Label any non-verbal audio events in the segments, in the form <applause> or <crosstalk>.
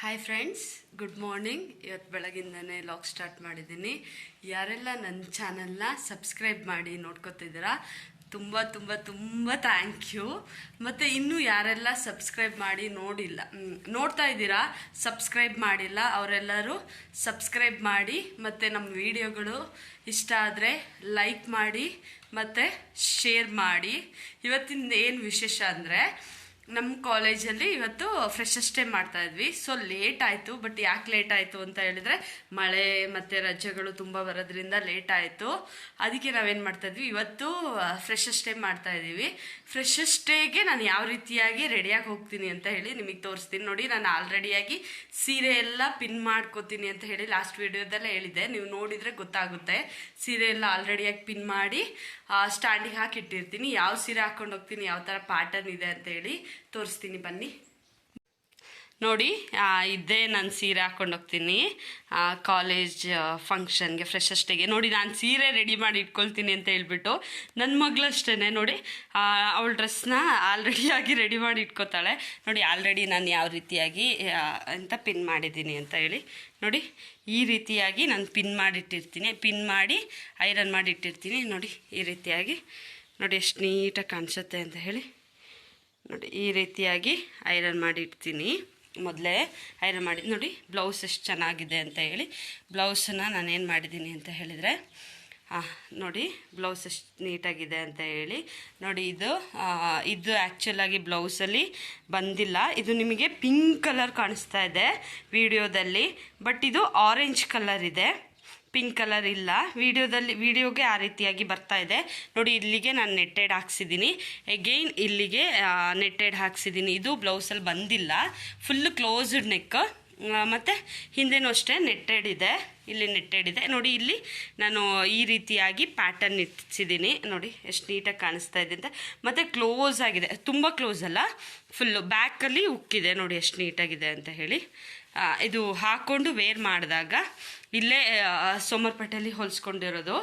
Hi friends good morning ಇವತ್ತು ಬೆಳಗಿಂದನೇ log start ಮಾಡಿದ್ದೀನಿ. ಯಾರೆಲ್ಲ ನನ್ನ ಚಾನಲ್ನ ಸಬ್ಸ್ಕ್ರೈಬ್ ಮಾಡಿ ನೋಡ್ಕೊತಿದ್ದೀರಾ, ತುಂಬ ತುಂಬ ತುಂಬ ಥ್ಯಾಂಕ್ ಯು ಮತ್ತು ಇನ್ನೂ ಯಾರೆಲ್ಲ ಸಬ್ಸ್ಕ್ರೈಬ್ ಮಾಡಿ ನೋಡಿಲ್ಲ ನೋಡ್ತಾ ಇದ್ದೀರಾ ಸಬ್ಸ್ಕ್ರೈಬ್ ಮಾಡಿಲ್ಲ, ಅವರೆಲ್ಲರೂ ಸಬ್ಸ್ಕ್ರೈಬ್ ಮಾಡಿ, ಮತ್ತು ನಮ್ಮ ವಿಡಿಯೋಗಳು ಇಷ್ಟ ಆದರೆ ಲೈಕ್ ಮಾಡಿ, ಮತ್ತು ಶೇರ್ ಮಾಡಿ. ಇವತ್ತಿನ ಏನು ವಿಶೇಷ ಅಂದರೆ ನಮ್ಮ ಕಾಲೇಜಲ್ಲಿ ಇವತ್ತು ಫ್ರೆಶರ್ಸ್ ಡೇ ಮಾಡ್ತಾ ಇದ್ವಿ. ಸೊ ಲೇಟ್ ಆಯಿತು ಬಟ್ ಯಾಕೆ ಲೇಟ್ ಆಯಿತು ಅಂತ ಹೇಳಿದ್ರೆ, ಮಳೆ ಮತ್ತು ರಜೆಗಳು ತುಂಬ ಬರೋದ್ರಿಂದ ಲೇಟ್ ಆಯಿತು. ಅದಕ್ಕೆ ನಾವೇನು ಮಾಡ್ತಾ ಇದ್ವಿ? ಇವತ್ತು ಫ್ರೆಶರ್ಸ್ ಡೇ ಮಾಡ್ತಾ ಇದ್ದೀವಿ. ಫ್ರೆಶರ್ಸ್ ಡೇಗೆ ನಾನು ಯಾವ ರೀತಿಯಾಗಿ ರೆಡಿಯಾಗಿ ಹೋಗ್ತೀನಿ ಅಂತ ಹೇಳಿ ನಿಮಗೆ ತೋರಿಸ್ತೀನಿ. ನೋಡಿ, ನಾನು ಆಲ್ರೆಡಿಯಾಗಿ ಸೀರೆ ಎಲ್ಲ ಪಿನ್ ಮಾಡ್ಕೋತೀನಿ ಅಂತ ಹೇಳಿ ಲಾಸ್ಟ್ ವೀಡಿಯೋದಲ್ಲೇ ಹೇಳಿದ್ದೆ. ನೀವು ನೋಡಿದರೆ ಗೊತ್ತಾಗುತ್ತೆ. ಸೀರೆ ಎಲ್ಲ ಆಲ್ರೆಡಿಯಾಗಿ ಪಿನ್ ಮಾಡಿ ಸ್ಟ್ಯಾಂಡಿಗೆ ಹಾಕಿಟ್ಟಿರ್ತೀನಿ ಯಾವ ಸೀರೆ ಹಾಕ್ಕೊಂಡು ಹೋಗ್ತೀನಿ, ಯಾವ ಥರ ಪ್ಯಾಟರ್ನ್ ಇದೆ ಅಂತ ಹೇಳಿ. ತೋರಿಸ್ತೀನಿ ಬನ್ನಿ. ನೋಡಿ ಇದೇ ನಾನು ಸೀರೆ ಹಾಕೊಂಡು ಹೋಗ್ತೀನಿ. ಕಾಲೇಜ್ ಫಂಕ್ಷನ್ಗೆ ಫ್ರೆಶಸ್ಟೇಗೆ ನೋಡಿ, ನಾನು ಸೀರೆ ರೆಡಿ ಮಾಡಿ ಇಟ್ಕೊಳ್ತೀನಿ ಅಂತ ಹೇಳ್ಬಿಟ್ಟು ನನ್ನ ಮಗಳು ಅಷ್ಟೇ ನೋಡಿ ಅವಳ ಡ್ರೆಸ್ನ ಆಲ್ರೆಡಿಯಾಗಿ ರೆಡಿ ಮಾಡಿ ಇಟ್ಕೋತಾಳೆ. ನೋಡಿ ಆಲ್ರೆಡಿ ನಾನು ಯಾವ ರೀತಿಯಾಗಿ ಅಂತ ಪಿನ್ ಮಾಡಿದ್ದೀನಿ ಅಂತ ಹೇಳಿ. ನೋಡಿ, ಈ ರೀತಿಯಾಗಿ ನಾನು ಪಿನ್ ಮಾಡಿಟ್ಟಿರ್ತೀನಿ. ಪಿನ್ ಮಾಡಿ ಐರನ್ ಮಾಡಿ ಇಟ್ಟಿರ್ತೀನಿ ನೋಡಿ, ಈ ರೀತಿಯಾಗಿ. ನೋಡಿ, ಎಷ್ಟು ನೀಟಾಗಿ ಕಾಣಿಸುತ್ತೆ ಅಂತ ಹೇಳಿ. ನೋಡಿ, ಈ ರೀತಿಯಾಗಿ ಐರನ್ ಮಾಡಿ ಇಡ್ತೀನಿ. ಮೊದಲೇ ಐರನ್ ಮಾಡಿ, ನೋಡಿ, ಬ್ಲೌಸ್ ಎಷ್ಟು ಚೆನ್ನಾಗಿದೆ ಅಂತ ಹೇಳಿ. ಬ್ಲೌಸನ್ನ ನಾನು ಏನು ಮಾಡಿದ್ದೀನಿ ಅಂತ ಹೇಳಿದರೆ ಹಾಂ ನೋಡಿ, ಬ್ಲೌಸ್ ಎಷ್ಟು ನೀಟಾಗಿದೆ ಅಂತ ಹೇಳಿ. ನೋಡಿ, ಇದು ಇದು ಆ್ಯಕ್ಚುಲಾಗಿ ಬ್ಲೌಸಲ್ಲಿ ಬಂದಿಲ್ಲ. ಇದು ನಿಮಗೆ ಪಿಂಕ್ ಕಲರ್ ಕಾಣಿಸ್ತಾ ಇದೆ ವಿಡಿಯೋದಲ್ಲಿ, ಬಟ್ ಇದು ಆರೆಂಜ್ ಕಲರ್ ಇದೆ. ಪಿಂಕ್ ಕಲರ್ ಇಲ್ಲ. ವಿಡಿಯೋದಲ್ಲಿ, ವಿಡಿಯೋಗೆ ಆ ರೀತಿಯಾಗಿ ಬರ್ತಾ ಇದೆ. ನೋಡಿ, ಇಲ್ಲಿಗೆ ನಾನು ನೆಟ್ಟೆಡ್ ಹಾಕ್ಸಿದ್ದೀನಿ ಎಗೈನ್ ಇಲ್ಲಿಗೆ ನೆಟ್ಟೆಡ್ ಹಾಕ್ಸಿದ್ದೀನಿ ಇದು ಬ್ಲೌಸಲ್ಲಿ ಬಂದಿಲ್ಲ. ಫುಲ್ ಕ್ಲೋಸ್ಡ್ ನೆಕ್ ಮತ್ತು ಹಿಂದೆನೂ ಅಷ್ಟೇ ನೆಟ್ಟೆಡ್ ಇದೆ. ಇಲ್ಲಿ ನೆಟ್ಟೆಡ್ ಇದೆ. ನೋಡಿ, ಇಲ್ಲಿ ನಾನು ಈ ರೀತಿಯಾಗಿ ಪ್ಯಾಟರ್ನ್ ಇಟ್ಸಿದ್ದೀನಿ ನೋಡಿ, ಎಷ್ಟು ನೀಟಾಗಿ ಕಾಣಿಸ್ತಾ ಇದೆ ಅಂತ. ಮತ್ತು ಕ್ಲೋಸ್ ಆಗಿದೆ. ತುಂಬ ಕ್ಲೋಸ್ ಅಲ್ಲ. ಫುಲ್ಲು ಬ್ಯಾಕಲ್ಲಿ ಉಕ್ಕಿದೆ. ನೋಡಿ, ಎಷ್ಟು ನೀಟಾಗಿದೆ ಅಂತ ಹೇಳಿ. ಇದು ಹಾಕ್ಕೊಂಡು ವೇರ್ ಮಾಡಿದಾಗ ಇಲ್ಲೇ ಸೋಮರ್ಪೇಟೆಯಲ್ಲಿ ಹೊಲಿಸ್ಕೊಂಡಿರೋದು.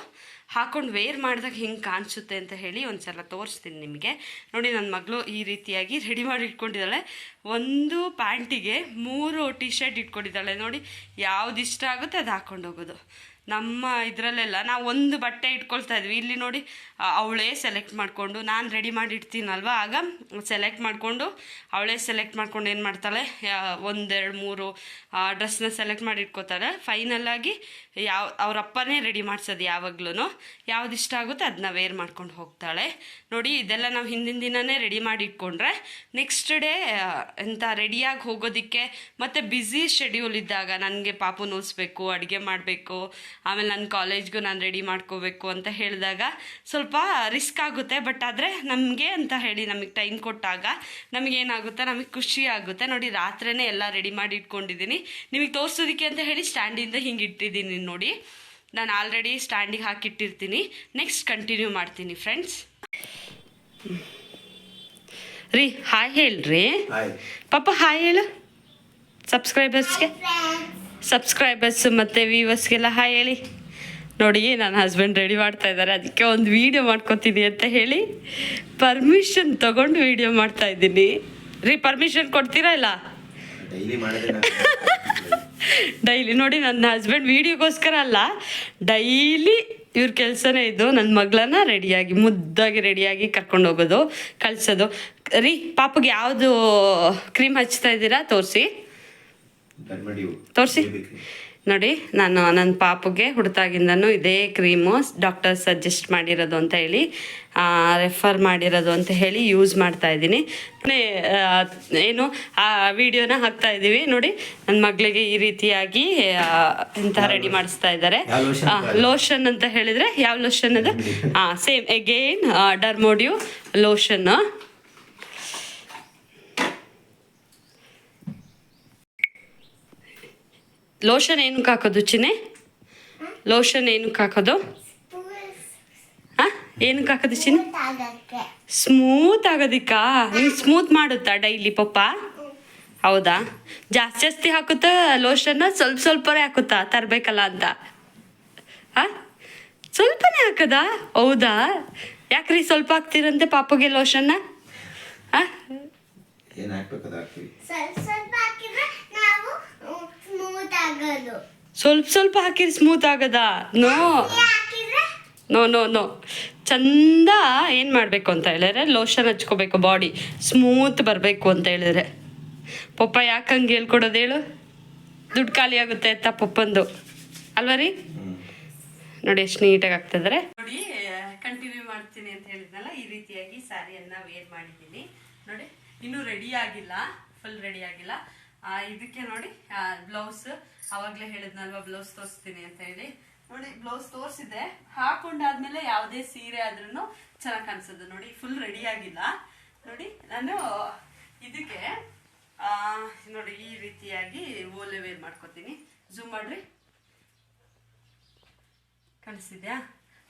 ಹಾಕೊಂಡು ವೇರ್ ಮಾಡಿದಾಗ ಹಿಂಗೆ ಕಾಣಿಸುತ್ತೆ ಅಂತ ಹೇಳಿ ಒಂದು ಸಲ ತೋರಿಸ್ತೀನಿ ನಿಮಗೆ. ನೋಡಿ ನನ್ನ ಮಗಳು ಈ ರೀತಿಯಾಗಿ ರೆಡಿ ಮಾಡಿ ಇಟ್ಕೊಂಡಿದ್ದಾಳೆ. ಒಂದು ಪ್ಯಾಂಟಿಗೆ ಮೂರು ಟಿ ಶರ್ಟ್ ಇಟ್ಕೊಂಡಿದ್ದಾಳೆ. ನೋಡಿ ಯಾವ್ದು ಇಷ್ಟ ಆಗುತ್ತೆ ಅದು ಹಾಕೊಂಡು ಹೋಗೋದು. ನಮ್ಮ ಇದರಲ್ಲೆಲ್ಲ ನಾವು ಒಂದು ಬಟ್ಟೆ ಇಟ್ಕೊಳ್ತಾ ಇದ್ವಿ. ಇಲ್ಲಿ ನೋಡಿ ಅವಳೇ ಸೆಲೆಕ್ಟ್ ಮಾಡಿಕೊಂಡು, ನಾನು ರೆಡಿ ಮಾಡಿ ಇಡ್ತೀನಲ್ವ? ಆಗ ಸೆಲೆಕ್ಟ್ ಮಾಡಿಕೊಂಡು, ಅವಳೇ ಸೆಲೆಕ್ಟ್ ಮಾಡ್ಕೊಂಡು ಏನು ಮಾಡ್ತಾಳೆ? ಒಂದೆರಡು ಮೂರು ಡ್ರೆಸ್ನ ಸೆಲೆಕ್ಟ್ ಮಾಡಿ ಇಟ್ಕೋತಾಳೆ. ಫೈನಲಾಗಿ ಯಾವ, ಅವ್ರ ರೆಡಿ ಮಾಡ್ಸೋದು ಯಾವಾಗ್ಲೂ ಯಾವ್ದು ಇಷ್ಟ ಆಗುತ್ತೆ ಅದನ್ನ ವೇರ್ ಮಾಡ್ಕೊಂಡು ಹೋಗ್ತಾಳೆ. ನೋಡಿ, ಇದೆಲ್ಲ ನಾವು ಹಿಂದಿನ ದಿನನೇ ರೆಡಿ ಮಾಡಿ ಇಟ್ಕೊಂಡ್ರೆ ನೆಕ್ಸ್ಟ್ ಡೇ ಎಂಥ ರೆಡಿಯಾಗಿ ಹೋಗೋದಕ್ಕೆ ಮತ್ತು ಬ್ಯುಸಿ ಶೆಡ್ಯೂಲ್ ಇದ್ದಾಗ ನನಗೆ ಪಾಪು ನೋಯಿಸ್ಬೇಕು ಅಡುಗೆ ಮಾಡಬೇಕು ಆಮೇಲೆ ನನ್ನ ಕಾಲೇಜ್ಗೂ ನಾನು ರೆಡಿ ಮಾಡ್ಕೋಬೇಕು ಅಂತ ಹೇಳಿದಾಗ ಸ್ವಲ್ಪ ರಿಸ್ಕ್ ಆಗುತ್ತೆ ಬಟ್ ಆದರೆ ನಮಗೆ ಅಂತ ಹೇಳಿ ನಮಗೆ ಟೈಮ್ ಕೊಟ್ಟಾಗ ನಮಗೇನಾಗುತ್ತೆ ನಮಗೆ ಖುಷಿ ಆಗುತ್ತೆ. ನೋಡಿ ರಾತ್ರಿನೇ ಎಲ್ಲ ರೆಡಿ ಮಾಡಿ ಇಟ್ಕೊಂಡಿದ್ದೀನಿ ನಿಮಗೆ ತೋರಿಸೋದಕ್ಕೆ ಅಂತ ಹೇಳಿ ಸ್ಟ್ಯಾಂಡಿಂದ ಹಿಂಗೆ ಇಟ್ಟಿದ್ದೀನಿ ನೋಡಿ. ನಾನು ಆಲ್ರೆಡಿ ಸ್ಟ್ಯಾಂಡಿಗೆ ಹಾಕಿಟ್ಟಿರ್ತೀನಿ. ನೆಕ್ಸ್ಟ್ ಕಂಟಿನ್ಯೂ ಮಾಡ್ತೀನಿ ಫ್ರೆಂಡ್ಸ್ ರೀ ಹಾಯ್ ಹೇಳ್ರಿ. ಪಾಪ ಹಾಯ್ ಹೇಳು. ಸಬ್ಸ್ಕ್ರೈಬರ್ಸ್ಗೆ ಸಬ್ಸ್ಕ್ರೈಬರ್ಸ್ ಮತ್ತು ವ್ಯೂವರ್ಸ್ಗೆಲ್ಲ ಹಾಯ್ ಹೇಳಿ. ನೋಡಿ ನನ್ನ ಹಸ್ಬೆಂಡ್ ರೆಡಿ ಮಾಡ್ತಾ ಇದ್ದಾರೆ. ಅದಕ್ಕೆ ಒಂದು ವೀಡಿಯೋ ಮಾಡ್ಕೊತೀನಿ ಅಂತ ಹೇಳಿ ಪರ್ಮಿಷನ್ ತಗೊಂಡು ವೀಡಿಯೋ ಮಾಡ್ತಾ ಇದ್ದೀನಿ. ರೀ ಪರ್ಮಿಷನ್ ಕೊಡ್ತೀರಾ ಇಲ್ಲ? ಡೈಲಿ ನೋಡಿ ನನ್ನ ಹಸ್ಬೆಂಡ್ ವೀಡಿಯೋಗೋಸ್ಕರ ಅಲ್ಲ ಡೈಲಿ ಇವ್ರ ಕೆಲಸನೇ ಇದು. ನನ್ನ ಮಗಳನ್ನ ರೆಡಿಯಾಗಿ ಮುದ್ದಾಗಿ ರೆಡಿಯಾಗಿ ಕರ್ಕೊಂಡು ಹೋಗೋದು ಕಳಿಸೋದು. ರೀ ಪಾಪಗೆ ಯಾವುದು ಕ್ರೀಮ್ ಹಚ್ತಾ ಇದ್ದೀರಾ? ತೋರಿಸಿ. ತೋರ್ಸಿ. ನೋಡಿ ನಾನು ನನ್ನ ಪಾಪುಗೆ ಹುಡ್ತಾಗಿಂದನೂ ಇದೇ ಕ್ರೀಮು ಡಾಕ್ಟರ್ ಸಜೆಸ್ಟ್ ಮಾಡಿರೋದು ಅಂತ ಹೇಳಿ ರೆಫರ್ ಮಾಡಿರೋದು ಅಂತ ಹೇಳಿ ಯೂಸ್ ಮಾಡ್ತಾ ಇದ್ದೀನಿ. ಏನು ಆ ವಿಡಿಯೋನ ಹಾಕ್ತಾ ಇದ್ದೀವಿ. ನೋಡಿ ನನ್ನ ಮಗಳಿಗೆ ಈ ರೀತಿಯಾಗಿ ಎಂಥ ರೆಡಿ ಮಾಡಿಸ್ತಾ ಇದ್ದಾರೆ? ಲೋಷನ್ ಅಂತ? ಹೇಳಿದ್ರೆ ಯಾವ ಲೋಷನ್ ಅದು? ಹಾಂ same again Dermadew lotion lotion ಏನಕ್ಕೆ ಹಾಕೋದು ಚಿನ್ನೆ? ಲೋಷನ್ ಏನಕ್ಕೆ ಹಾಕೋದು ಹಾಂ? ಏನಕ್ಕೆ ಹಾಕೋದು ಚಿನ್ನೆ? ಸ್ಮೂತ್ ಆಗೋದಿಕ್ಕಾ? ನೀವು ಸ್ಮೂತ್ ಮಾಡುತ್ತಾ ಡೈಲಿ ಪಪ್ಪ? ಹೌದಾ? ಜಾಸ್ತಿ ಜಾಸ್ತಿ ಹಾಕುತ್ತಾ ಲೋಷನ್ನ? ಸ್ವಲ್ಪ ಸ್ವಲ್ಪನೇ ಹಾಕುತ್ತಾ ತರಬೇಕಲ್ಲ ಅಂತ? ಹಾಂ? ಸ್ವಲ್ಪನೇ ಹಾಕದ? ಹೌದಾ? ಯಾಕ್ರಿ ಸ್ವಲ್ಪ ಹಾಕ್ತೀರಂತೆ ಪಾಪಗೆ ಲೋಷನ್ನ? ಹಾಂ ಏನ್ ಹಾಕ್ಬೇಕು ಅದು ಹಾಕ್ತೀವಿ ಸ್ವಲ್ಪ ಸ್ವಲ್ಪ ಹಾಕಿದ್ರೆ ನಾವು ಸ್ವಲ್ಪ ಸ್ವಲ್ಪ ಹಾಕಿದ್ರೆ ಸ್ಮೂತ್ ಆಗದ? ನೋ ನೋ ನೋ ನೋ ಚಂದ ಏನು ಮಾಡಬೇಕು ಅಂತ ಹೇಳಿದ್ರೆ ಲೋಷನ್ ಹಚ್ಕೋಬೇಕು ಬಾಡಿ ಸ್ಮೂತ್ ಬರಬೇಕು ಅಂತ ಹೇಳಿದ್ರೆ. ಪಪ್ಪ ಯಾಕೆ ಹಂಗೆ ಹೇಳ್ಕೊಡೋದು ಹೇಳು? ದುಡ್ಡು ಖಾಲಿ ಆಗುತ್ತೆ ಅಂತ ಪಪ್ಪಂದು. ಅಲ್ವಾ ರೀ? ನೋಡಿ ಎಷ್ಟು ನೀಟಾಗಿ ಆಗ್ತಿದ್ರೆ ನೋಡಿ ಕಂಟಿನ್ಯೂ ಮಾಡ್ತೀನಿ ಅಂತ ಹೇಳಿದ್ನಲ್ಲ ಈ ರೀತಿಯಾಗಿ ಸ್ಯಾರಿಯನ್ನ ವೇರ್ ಮಾಡಿದ್ದೀನಿ ನೋಡಿ ಇನ್ನೂ ರೆಡಿ ಆಗಿಲ್ಲ ಫುಲ್ ರೆಡಿ ಆಗಿಲ್ಲ. ಆ, ಇದಕ್ಕೆ ನೋಡಿ ಬ್ಲೌಸ್ ಅವಾಗಲೇ ಹೇಳಿದ್ನಲ್ವಾ ಬ್ಲೌಸ್ ತೋರಿಸ್ತೀನಿ ಅಂತ ಹೇಳಿ. ನೋಡಿ ಬ್ಲೌಸ್ ತೋರಿಸಿದೆ. ಹಾಕೊಂಡಾದ್ಮೇಲೆ ಯಾವುದೇ ಸೀರೆ ಆದ್ರೂ ಚೆನ್ನಾಗಿ ಕಾಣಿಸುದು. ನೋಡಿ ಫುಲ್ ರೆಡಿ ಆಗಿಲ್ಲ. ನೋಡಿ ನಾನು ಇದಕ್ಕೆ ಆ, ನೋಡಿ ಈ ರೀತಿಯಾಗಿ ಓಲೆ ವೇರ್ ಮಾಡ್ಕೊತೀನಿ. ಝೂಮ್ ಮಾಡ್ರಿ. ಕಾಣಿಸಿದ್ಯಾ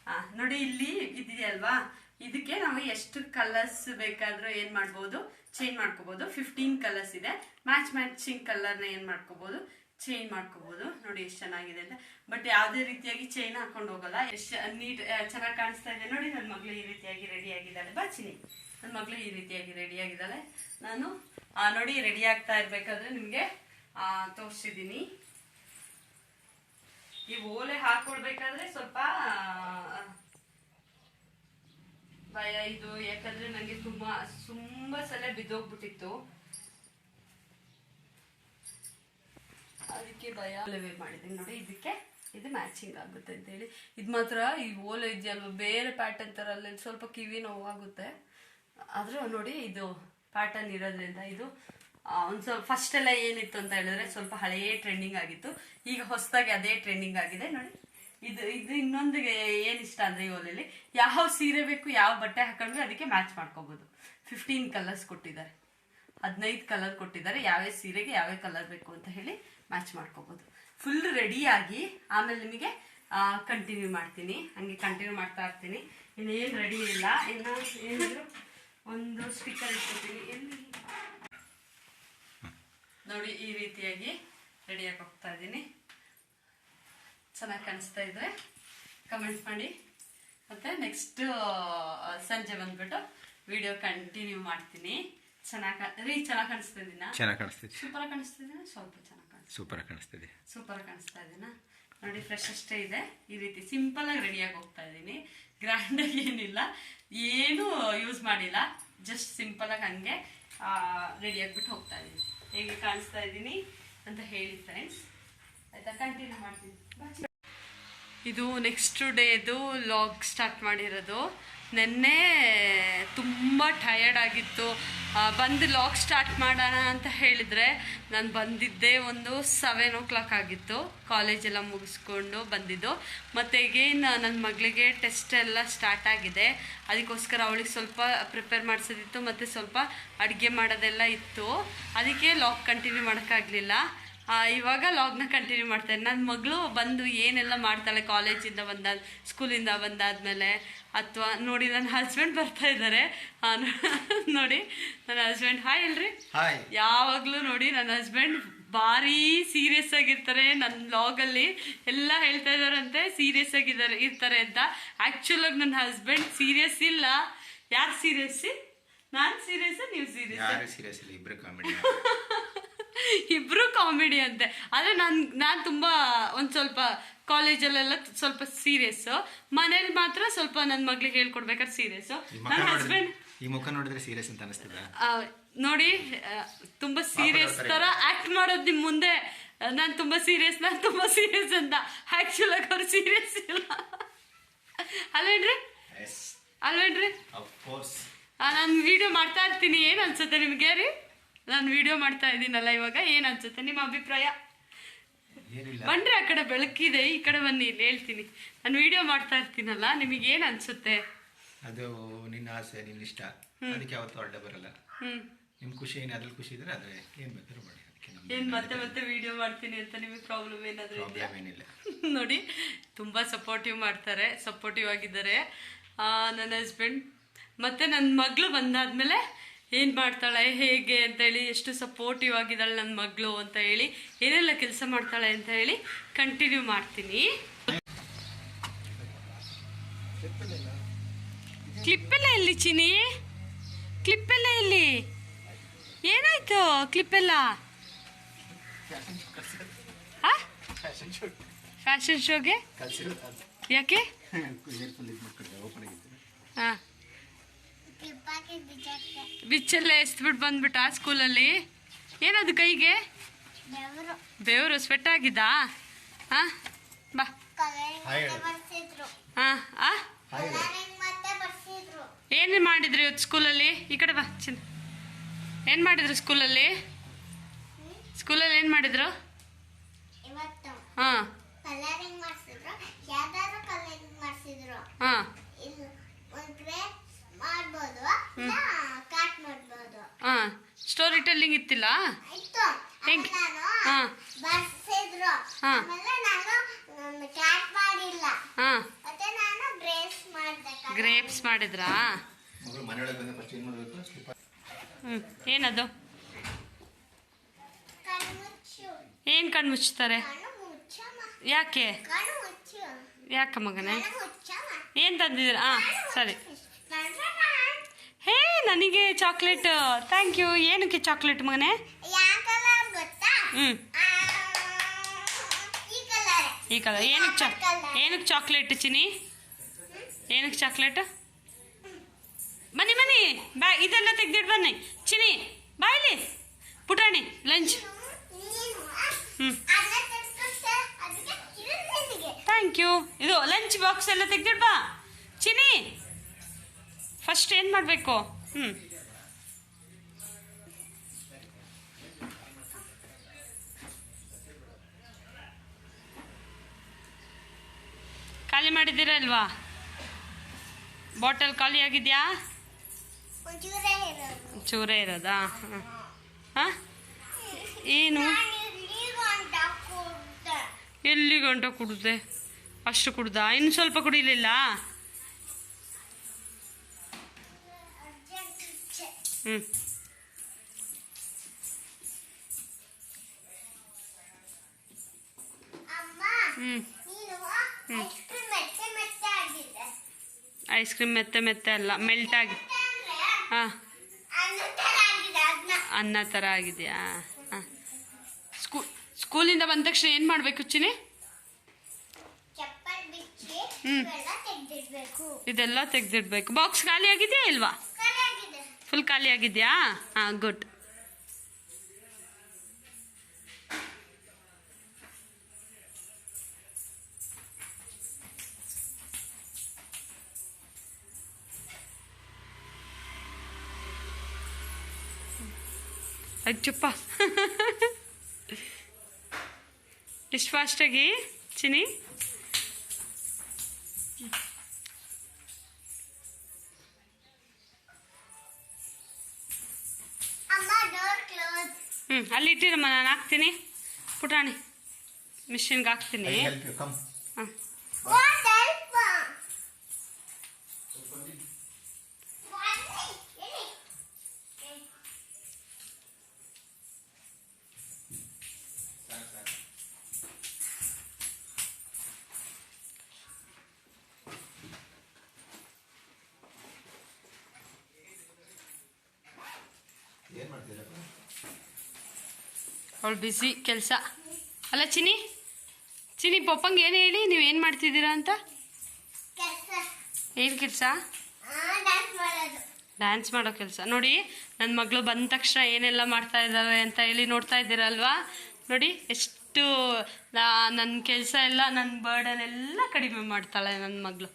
ಹಾ ನೋಡಿ ಇಲ್ಲಿ ಇದೆಯಲ್ವಾ? ಇದಕ್ಕೆ ನಾವು ಎಷ್ಟು ಕಲರ್ಸ್ ಬೇಕಾದ್ರೂ ಏನ್ ಮಾಡ್ಬೋದು? ಚೇಂಜ್ ಮಾಡ್ಕೋಬಹುದು ಫಿಫ್ಟೀನ್ ಕಲರ್ಸ್ ಇದೆ. ಮ್ಯಾಚ್ ಮ್ಯಾಚಿಂಗ್ ಕಲರ್ನ ಏನ್ ಮಾಡ್ಕೋಬಹುದು ಚೇಂಜ್ ಮಾಡ್ಕೋಬಹುದು ನೋಡಿ ಎಷ್ಟು ಚೆನ್ನಾಗಿದೆ ಅಂತ. ಬಟ್ ಯಾವುದೇ ರೀತಿಯಾಗಿ ಚೈನ್ ಹಾಕೊಂಡು ಹೋಗಲ್ಲ. ಎಷ್ಟು ನೀಟ್ ಚೆನ್ನಾಗಿ ಕಾಣಿಸ್ತಾ ಇದೆ. ನೋಡಿ ನನ್ನ ಮಗಳು ಈ ರೀತಿಯಾಗಿ ರೆಡಿ ಆಗಿದ್ದಾಳೆ. ಬಾಚಿನಿ ನನ್ನ ಮಗಳು ಈ ರೀತಿಯಾಗಿ ರೆಡಿ ಆಗಿದ್ದಾಳೆ. ನಾನು ನೋಡಿ ರೆಡಿ ಆಗ್ತಾ ಇರ್ಬೇಕಾದ್ರೆ ನಿಮ್ಗೆ ತೋರಿಸಿದ್ದೀನಿ. ಈ ಓಲೆ ಹಾಕೊಳ್ಬೇಕಾದ್ರೆ ಸ್ವಲ್ಪ ಭಯ ಇದು ಯಾಕಂದ್ರೆ ನಂಗೆ ತುಂಬಾ ತುಂಬಾ ಸಲ ಬಿದ್ದೋಗ್ಬಿಟ್ಟಿತ್ತು. ಅದಕ್ಕೆ ಭಯ. ವೇರ್ ಮಾಡಿದ್ದೀನಿ ನೋಡಿ, ಇದಕ್ಕೆ ಇದು ಮ್ಯಾಚಿಂಗ್ ಆಗುತ್ತೆ ಅಂತೇಳಿ. ಇದು ಮಾತ್ರ ಈ ಓಲೆ ಇದೆಯಲ್ವ? ಬೇರೆ ಪ್ಯಾಟರ್ನ್ ಥರ ಅಲ್ಲಿ ಸ್ವಲ್ಪ ಕಿವಿ ನೋವಾಗುತ್ತೆ. ಆದರೂ ನೋಡಿ, ಇದು ಪ್ಯಾಟರ್ನ್ ಇರೋದ್ರಿಂದ ಇದು ಒಂದು ಸ್ವಲ್ಪ ಫಸ್ಟ್ ಎಲ್ಲ ಏನಿತ್ತು ಅಂತ ಹೇಳಿದ್ರೆ ಸ್ವಲ್ಪ ಹಳೆಯ ಟ್ರೆಂಡಿಂಗ್ ಆಗಿತ್ತು. ಈಗ ಹೊಸದಾಗಿ ಅದೇ ಟ್ರೆಂಡಿಂಗ್ ಆಗಿದೆ ನೋಡಿ. ಇದು ಇದು ಇನ್ನೊಂದು ಏನು ಇಷ್ಟ ಅಂದರೆ ಈ ಓಲೆಯಲ್ಲಿ ಯಾವ ಸೀರೆ ಬೇಕು, ಯಾವ ಬಟ್ಟೆ ಹಾಕೊಂಡ್ರೆ ಅದಕ್ಕೆ ಮ್ಯಾಚ್ ಮಾಡ್ಕೋಬೋದು. ಫಿಫ್ಟೀನ್ ಕಲರ್ಸ್ ಕೊಟ್ಟಿದ್ದಾರೆ. ಹದಿನೈದು ಕಲರ್ ಕೊಟ್ಟಿದ್ದಾರೆ. ಯಾವ್ಯಾವ ಸೀರೆಗೆ ಯಾವ್ಯಾವ ಕಲರ್ ಬೇಕು ಅಂತ ಹೇಳಿ ಮ್ಯಾಚ್ ಮಾಡ್ಕೋಬೋದು. ಫುಲ್ ರೆಡಿಯಾಗಿ ಆಮೇಲೆ ನಿಮಗೆ ಕಂಟಿನ್ಯೂ ಮಾಡ್ತೀನಿ. ಹಂಗೆ ಕಂಟಿನ್ಯೂ ಮಾಡ್ತಾ ಇರ್ತೀನಿ. ಇನ್ನೇನು ರೆಡಿ ಇಲ್ಲ. ಇನ್ನು ಏನಿದ್ರು ಒಂದು ಸ್ಟಿಕ್ಕರ್ ಇಟ್ಕೊತೀನಿ. ಎಲ್ಲಿ? ನೋಡಿ, ಈ ರೀತಿಯಾಗಿ ರೆಡಿಯಾಗಿ ಹೋಗ್ತಾ ಇದ್ದೀನಿ. ಚೆನ್ನಾಗಿ ಕಾಣಿಸ್ತಾ ಇದ್ರೆ ಕಮೆಂಟ್ ಮಾಡಿ. ಮತ್ತು ನೆಕ್ಸ್ಟ್ ಸಂಜೆ ಬಂದ್ಬಿಟ್ಟು ವಿಡಿಯೋ ಕಂಟಿನ್ಯೂ ಮಾಡ್ತೀನಿ. ಚೆನ್ನಾಗಿ ರೀ ಚೆನ್ನಾಗಿ ಕಾಣಿಸ್ತಾ ಇದೀನ? ಚೆನ್ನಾಗಿ ಕಾಣಿಸ್ತಿದೆ. ಸೂಪರ್ ಕಾಣಿಸ್ತಿದೀನ ಸ್ವಲ್ಪ ಚೆನ್ನಾಗಿ ಕಾಣಿಸ್ತಾ ಸೂಪರ್ ಕಾಣಿಸ್ತಿದೆ ಸೂಪರ್ ಕಾಣಿಸ್ತಾ ಇದೀನ? ನೋಡಿ ಫ್ರೆಶ್ ಅಷ್ಟೇ ಇದೆ. ಈ ರೀತಿ ಸಿಂಪಲ್ ಆಗಿ ರೆಡಿಯಾಗಿ ಹೋಗ್ತಾ ಇದ್ದೀನಿ ಗ್ರ್ಯಾಂಡ್ ಆಗಿ ಏನಿಲ್ಲ. ಏನು ಯೂಸ್ ಮಾಡಿಲ್ಲ. ಜಸ್ಟ್ ಸಿಂಪಲ್ ಆಗಿ ಹಂಗೆ ರೆಡಿ ಆಗ್ಬಿಟ್ಟು ಹೋಗ್ತಾ ಇದ್ದೀನಿ ಹೇಗೆ ಕಾಣಿಸ್ತಾ ಇದ್ದೀನಿ ಅಂತ ಹೇಳಿ ಫ್ರೆಂಡ್ಸ್ ಆಯ್ತಾ? ಕಂಟಿನ್ಯೂ ಮಾಡ್ತೀನಿ. ಇದು ನೆಕ್ಸ್ಟ್ ಡೇದು ಲಾಗ್ ಸ್ಟಾರ್ಟ್ ಮಾಡಿರೋದು. ನೆನ್ನೆ ತುಂಬ ಟಯರ್ಡ್ ಆಗಿತ್ತು. ಬಂದು ಲಾಗ್ ಸ್ಟಾರ್ಟ್ ಮಾಡೋಣ ಅಂತ ಹೇಳಿದರೆ ನಾನು ಬಂದಿದ್ದೆ ಒಂದು ಸೆವೆನ್ ಓ ಕ್ಲಾಕ್ ಆಗಿತ್ತು ಕಾಲೇಜೆಲ್ಲ ಮುಗಿಸ್ಕೊಂಡು ಬಂದಿದ್ದು. ಮತ್ತು ಈಗೇನು ನನ್ನ ಮಗಳಿಗೆ ಟೆಸ್ಟ್ ಎಲ್ಲ ಸ್ಟಾರ್ಟ್ ಆಗಿದೆ. ಅದಕ್ಕೋಸ್ಕರ ಅವಳಿಗೆ ಸ್ವಲ್ಪ ಪ್ರಿಪೇರ್ ಮಾಡಿಸೋದಿತ್ತು, ಮತ್ತು ಸ್ವಲ್ಪ ಅಡುಗೆ ಮಾಡೋದೆಲ್ಲ ಇತ್ತು. ಅದಕ್ಕೆ ಲಾಗ್ ಕಂಟಿನ್ಯೂ ಮಾಡೋಕ್ಕಾಗಲಿಲ್ಲ. ಇವಾಗ ಲಾಗ್ನ ಕಂಟಿನ್ಯೂ ಮಾಡ್ತಾರೆ ನನ್ನ ಮಗಳು ಬಂದು ಏನೆಲ್ಲ ಮಾಡ್ತಾಳೆ ಕಾಲೇಜಿಂದ ಬಂದಾದ ಸ್ಕೂಲಿಂದ ಬಂದಾದ್ಮೇಲೆ ಅಥವಾ ನೋಡಿ ನನ್ನ ಹಸ್ಬೆಂಡ್ ಬರ್ತಾ ಇದ್ದಾರೆ. ನೋಡಿ ನನ್ನ ಹಸ್ಬೆಂಡ್ ಹಾಯ್ ಅಲ್ರಿ ಹಾಯ್ ಯಾವಾಗಲೂ ನೋಡಿ ನನ್ನ ಹಸ್ಬೆಂಡ್ ಭಾರಿ ಸೀರಿಯಸ್ ಆಗಿರ್ತಾರೆ. ನನ್ನ ಲಾಗಲ್ಲಿ ಎಲ್ಲ ಹೇಳ್ತಾ ಇದಾರಂತೆ ಸೀರಿಯಸ್ ಆಗಿದ್ದಾರೆ ಇರ್ತಾರೆ ಅಂತ. ಆ್ಯಕ್ಚುಲ್ ಆಗಿ ನನ್ನ ಹಸ್ಬೆಂಡ್ ಸೀರಿಯಸ್ ಇಲ್ಲ. ಯಾರು ಸೀರಿಯಸ್ ನಾನು ಸೀರಿಯಸ್ ನೀವು ಸೀರಿಯಸ್ ಸೀರಿಯಸ್ ಇಲ್ಲ? ಇಬ್ಬರು ಕಾಮಿಡಿ <laughs> ಇಬ್ರು ಕಾಮಿಡಿ ಅಂತೆ. ಆದರೆ ನಾನು ನಾನ್ ತುಂಬಾ ಒಂದ್ ಸ್ವಲ್ಪ ಕಾಲೇಜಲ್ಲೆಲ್ಲ ಸ್ವಲ್ಪ ಸೀರಿಯಸ್ ಮನೇಲಿ ಮಾತ್ರ ಸ್ವಲ್ಪ ನನ್ನ ಮಗ್ಳಿಗೆ ಹೇಳ್ಕೊಡ್ಬೇಕಾದ್ರೆ ಸೀರಿಯಸ್ ನನ್ನ ಹಸ್ಬೆಂಡ್ ಈ ಮುಖ ನೋಡಿದ್ರೆ ಸೀರಿಯಸ್ ಅಂತ ಅನಿಸ್ತದೆ. ನೋಡಿ ತುಂಬಾ ಸೀರಿಯಸ್ ತರ ಆಕ್ಟ್ ಮಾಡೋದು ನಿಮ್ ಮುಂದೆ. ನಾನು ತುಂಬಾ ಸೀರಿಯಸ್ ನಾನು ತುಂಬಾ ಸೀರಿಯಸ್ ಅಂತ. ಆಕ್ಚುಲ್ ಆಗಿ ಅವ್ರು ಸೀರಿಯಸ್ ಇಲ್ಲ. ಅಲ್ವೇನ್ರಿ ಅಲ್ವೇನ್ರಿ ನಾನು ವಿಡಿಯೋ ಮಾಡ್ತಾ ಇರ್ತೀನಿ. ಏನ್ ಅನ್ಸುತ್ತೆ ನಿಮ್ಗೆ ರೀ? ನಾನು ವಿಡಿಯೋ ಮಾಡ್ತಾ ಇದ್ದೀನಲ್ಲ ಇವಾಗ ಏನು ಅನ್ಸುತ್ತೆ ನಿಮ್ಮ ಅಭಿಪ್ರಾಯ? ಏನಿಲ್ಲ. ಬನ್ರಿ ಆ ಕಡೆ ಬೆಳಕಿದೆ ಈ ಕಡೆ ಬನ್ನಿ ಇಲ್ಲಿ ಹೇಳ್ತೀನಿ. ನಾನು ವಿಡಿಯೋ ಮಾಡ್ತಾ ಇರ್ತೀನಲ್ಲ ನಿಮಗೆ ಏನು ಅನ್ಸುತ್ತೆ? ಅದು ನಿನ್ನ ಆಸೆ ನಿನ್ನ ಇಷ್ಟ. ಅದಕ್ಕೆ ಯಾವತ್ತೂ ಅಡ್ಡ ಬರಲ್ಲ. ನಿಮ್ಮ ನಿಮ್ ಖುಷಿ ಏನು ಅದ್ರಲ್ಲಿ ಖುಷಿ ಇದ್ರೆ ಅದೇ ಏನ್ ಬೇಕಾದ್ರೂ ಮಾಡಿ ಏನ್ ಮತ್ತೆ ಮತ್ತೆ ವಿಡಿಯೋ ಮಾಡ್ತೀನಿ ಅಂತ ನಿಮಗೆ ಪ್ರಾಬ್ಲಮ್ ಏನಾದ್ರೂ ಏನಿಲ್ಲ. <laughs> ನೋಡಿ ತುಂಬಾ ಸಪೋರ್ಟಿವ್ ಮಾಡ್ತಾರೆ ಸಪೋರ್ಟಿವ್ ಆಗಿದ್ದಾರೆ. ನನ್ನ ಹಸ್ಬೆಂಡ್ ಮತ್ತೆ ನನ್ನ ಮಗಳು ಬಂದಾದ್ಮೇಲೆ ಏನ್ ಮಾಡ್ತಾಳೆ ಹೇಗೆ ಅಂತ ಹೇಳಿ ಎಷ್ಟು ಸಪೋರ್ಟಿವ್ ಆಗಿದ್ದಾಳೆ ನನ್ನ ಮಗಳು ಅಂತ ಹೇಳಿ ಏನೆಲ್ಲ ಕೆಲಸ ಮಾಡ್ತಾಳೆ ಅಂತ ಹೇಳಿ ಕಂಟಿನ್ಯೂ ಮಾಡ್ತೀನಿ. ಕ್ಲಿಪ್ಪೆಲ್ಲ ಎಲ್ಲಿ ಚಿನಿ ಕ್ಲಿಪ್ಪೆಲ್ಲ ಎಲ್ಲಿ ಏನಾಯ್ತು ಕ್ಲಿಪ್ಪೆಲ್ಲ? ಫ್ಯಾಷನ್ ಶೋಗೆ ಯಾಕೆ? ಹಾಂ ಬಿಚ್ಚಲ್ಲೇ ಎಸ್ಬಿಟ್ಟು ಬಂದ್ಬಿಟ್ಟ ಸ್ಕೂಲಲ್ಲಿ ಏನದು ಕೈಗೆ? ಬೆವರು. ಸ್ವೆಟ್ ಆಗಿದ್ದಾ? ಹಾಂ ಬಾ. ಹಾಂ. ಏನು ಮಾಡಿದ್ರಿ ಇವತ್ತು ಸ್ಕೂಲಲ್ಲಿ ಈ ಕಡೆ ಬಾ ಚಿನ್ನ. ಏನು ಮಾಡಿದ್ರು ಸ್ಕೂಲಲ್ಲಿ ಸ್ಕೂಲಲ್ಲಿ ಏನು ಮಾಡಿದ್ರು? ಇವತ್ತು ಹಾಂ ಕಲರಿಂಗ್ ಮಾಡಿಸಿದ್ರು ಯಾವ್ದಾದ್ರು ಕಲರಿಂಗ್ ಮಾಡಿಸಿದ್ರು ಹಾಂ ಇಲ್ಲಿ ಒಂದ್ ಗ್ರೇಪ್ ಮಾಡ್ಬೋದು ಕಾಟ್ ಮಾಡ್ಬೋದು ಹಾಂ ಟೆಲ್ಲಿಂಗ್ ಇತ್ತಿಲ್ಲ? ಆಯ್ತು. ಹಾಂ. ಹಾ. ನಾನು ಬರ್ಸಿದ್ರು ನಾನು ಕ್ಯಾಟ್ ಮಾಡಿಲ್ಲ. ಹಾಂ. ಮತ್ತೆ ನಾನು ಗ್ರೇಪ್ಸ್ ಮಾಡ್ದೆ ಗ್ರೇಪ್ಸ್ ಮಾಡಿದ್ರಾ? ಏನದು? ಏನು ಕಣ್ಣು ಮುಚ್ಚಮ್ಮ ಯಾಕೆ? ಯಾಕ ಮಗನೇ? ಏನ್ ತಂದಿದ್ದೀರಾ? ಹಾಂ ಸರಿ. ನನಗೆ ಚಾಕ್ಲೇಟ್ ಥ್ಯಾಂಕ್ ಯು ಏನಕ್ಕೆ ಚಾಕ್ಲೇಟ್ ಮಗನೇ? ಹ್ಞೂ ಈ ಕಲರ್ ಏನಕ್ಕೆ ಚಾ ಏನಕ್ಕೆ ಚಾಕ್ಲೇಟ್ ಚಿನಿ ಏನಕ್ಕೆ ಚಾಕ್ಲೇಟ್? ಬನ್ನಿ ಬನ್ನಿ. ಬಾ ಇದೆಲ್ಲ ತೆಗ್ದಿಟ್ಟು ಬನ್ನಿ. ಚಿನಿ ಬಾಯ್ಲಿ ಪುಟಾಣಿ ಲಂಚ್ ಹ್ಞೂ. ಥ್ಯಾಂಕ್ ಯು ಇದು ಲಂಚ್ ಬಾಕ್ಸ್ ಎಲ್ಲ ತೆಗ್ದಿಟ್ಟು ಬಾ. ಚಿನಿ ಫಸ್ಟ್ ಏನು ಮಾಡಬೇಕು? ಹ್ಞೂ ಖಾಲಿ ಮಾಡಿದ್ದೀರಲ್ವಾ ಬಾಟಲ್ ಖಾಲಿ ಆಗಿದೆಯಾ. ಚೂರೇ ಇರೋದಾ? ಹಾಂ? ಏನು. ಎಲ್ಲಿ ಗಂಟ ಕುಡ್ದೆ? ಅಷ್ಟು ಕುಡ್ದ? ಇನ್ನು ಸ್ವಲ್ಪ ಕುಡಿಲಿಲ್ಲ? ಹ್ಞೂ ಐಸ್ ಕ್ರೀಮ್ ಮೆತ್ತೆ ಮೆತ್ತೆ ಅಲ್ಲ ಮೆಲ್ಟ್ ಆಗಿ. ಹಾಂ. ಅನ್ನ ಥರ ಆಗಿದೆಯಾ ಹಾಂ ಸ್ಕೂ ಸ್ಕೂಲಿಂದ ಬಂದ ತಕ್ಷಣ ಏನು ಮಾಡಬೇಕು ಚಿನಿ ಹ್ಞೂ ಇದೆಲ್ಲ ತೆಗೆದಿಡ್ಬೇಕು. ಬಾಕ್ಸ್ ಖಾಲಿ ಆಗಿದೆಯಾ ಇಲ್ವಾ? ಫುಲ್ ಖಾಲಿ ಆಗಿದೆಯಾ? ಹಾಂ ಗುಡ್ ಅಜ್ಜಪ್ಪ ಎಷ್ಟು <laughs> ಫಾಸ್ಟಾಗಿ ಚಿನಿ ಇಟ್ಟಿರಮ್ಮ ನಾನು ಹಾಕ್ತೀನಿ. ಪುಟಾಣಿ. ಮಿಷಿನ್ಗೆ ಹಾಕ್ತೀನಿ. ಹಾಂ. ಏನು ಮಾಡ್ತೀರಪ್ಪ ಅವಳು ಬಿಸಿ ಕೆಲಸ. ಅಲ್ಲ ಚಿನಿ ಚಿನಿ ಪಪ್ಪಂಗೆ ಏನು ಹೇಳಿ? ನೀವು ಏನು ಮಾಡ್ತಿದ್ದೀರಾ ಅಂತ? ಏನು ಕೆಲಸ? ಡ್ಯಾನ್ಸ್ ಮಾಡೋ ಕೆಲಸ. ನೋಡಿ ನನ್ನ ಮಗಳು ಬಂದ ತಕ್ಷಣ ಏನೆಲ್ಲ ಮಾಡ್ತಾ ಇದ್ದಾವೆ ಅಂತ ಹೇಳಿ ನೋಡ್ತಾ ಇದ್ದೀರಲ್ವಾ? ನೋಡಿ ಎಷ್ಟು ನನ್ನ ಕೆಲಸ ಎಲ್ಲ ನನ್ನ ಬರ್ಡನ್ ಎಲ್ಲ ಕಡಿಮೆ ಮಾಡ್ತಾಳೆ ನನ್ನ ಮಗಳು.